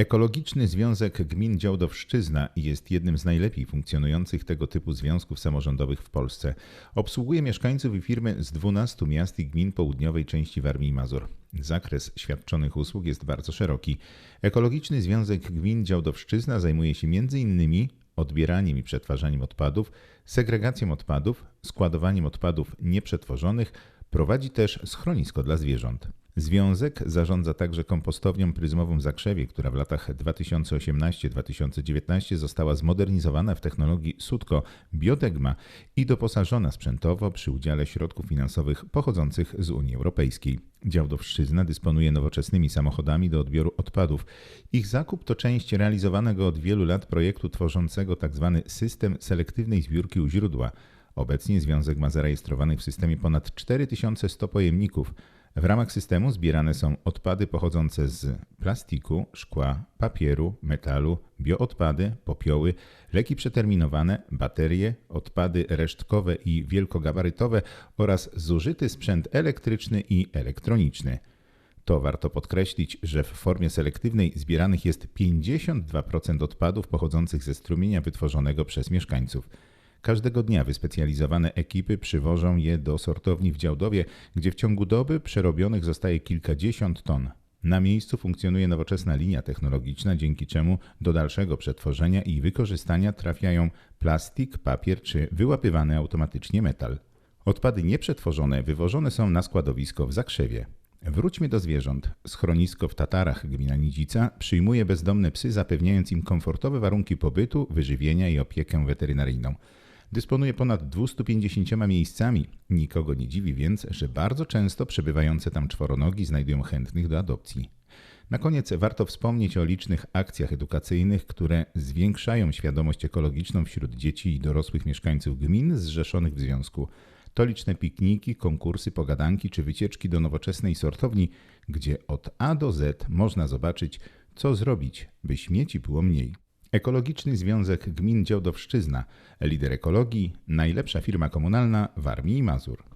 Ekologiczny Związek Gmin Działdowszczyzna jest jednym z najlepiej funkcjonujących tego typu związków samorządowych w Polsce. Obsługuje mieszkańców i firmy z 12 miast i gmin południowej części Warmii i Mazur. Zakres świadczonych usług jest bardzo szeroki. Ekologiczny Związek Gmin Działdowszczyzna zajmuje się m.in. odbieraniem i przetwarzaniem odpadów, segregacją odpadów, składowaniem odpadów nieprzetworzonych, prowadzi też schronisko dla zwierząt. Związek zarządza także kompostownią pryzmową w Zakrzewie, która w latach 2018-2019 została zmodernizowana w technologii Sutko Biodegma i doposażona sprzętowo przy udziale środków finansowych pochodzących z Unii Europejskiej. Działdowszczyzna dysponuje nowoczesnymi samochodami do odbioru odpadów. Ich zakup to część realizowanego od wielu lat projektu tworzącego tzw. system selektywnej zbiórki u źródła. Obecnie związek ma zarejestrowanych w systemie ponad 4100 pojemników – w ramach systemu zbierane są odpady pochodzące z plastiku, szkła, papieru, metalu, bioodpady, popioły, leki przeterminowane, baterie, odpady resztkowe i wielkogabarytowe oraz zużyty sprzęt elektryczny i elektroniczny. To warto podkreślić, że w formie selektywnej zbieranych jest 52% odpadów pochodzących ze strumienia wytworzonego przez mieszkańców. Każdego dnia wyspecjalizowane ekipy przywożą je do sortowni w Działdowie, gdzie w ciągu doby przerobionych zostaje kilkadziesiąt ton. Na miejscu funkcjonuje nowoczesna linia technologiczna, dzięki czemu do dalszego przetworzenia i wykorzystania trafiają plastik, papier czy wyłapywany automatycznie metal. Odpady nieprzetworzone wywożone są na składowisko w Zakrzewie. Wróćmy do zwierząt. Schronisko w Tatarach gmina Nidzica przyjmuje bezdomne psy, zapewniając im komfortowe warunki pobytu, wyżywienia i opiekę weterynaryjną. Dysponuje ponad 250 miejscami. Nikogo nie dziwi więc, że bardzo często przebywające tam czworonogi znajdują chętnych do adopcji. Na koniec warto wspomnieć o licznych akcjach edukacyjnych, które zwiększają świadomość ekologiczną wśród dzieci i dorosłych mieszkańców gmin zrzeszonych w związku. To liczne pikniki, konkursy, pogadanki czy wycieczki do nowoczesnej sortowni, gdzie od A do Z można zobaczyć, co zrobić, by śmieci było mniej. Ekologiczny Związek Gmin Działdowszczyzna, lider ekologii, najlepsza firma komunalna w Armii i Mazur.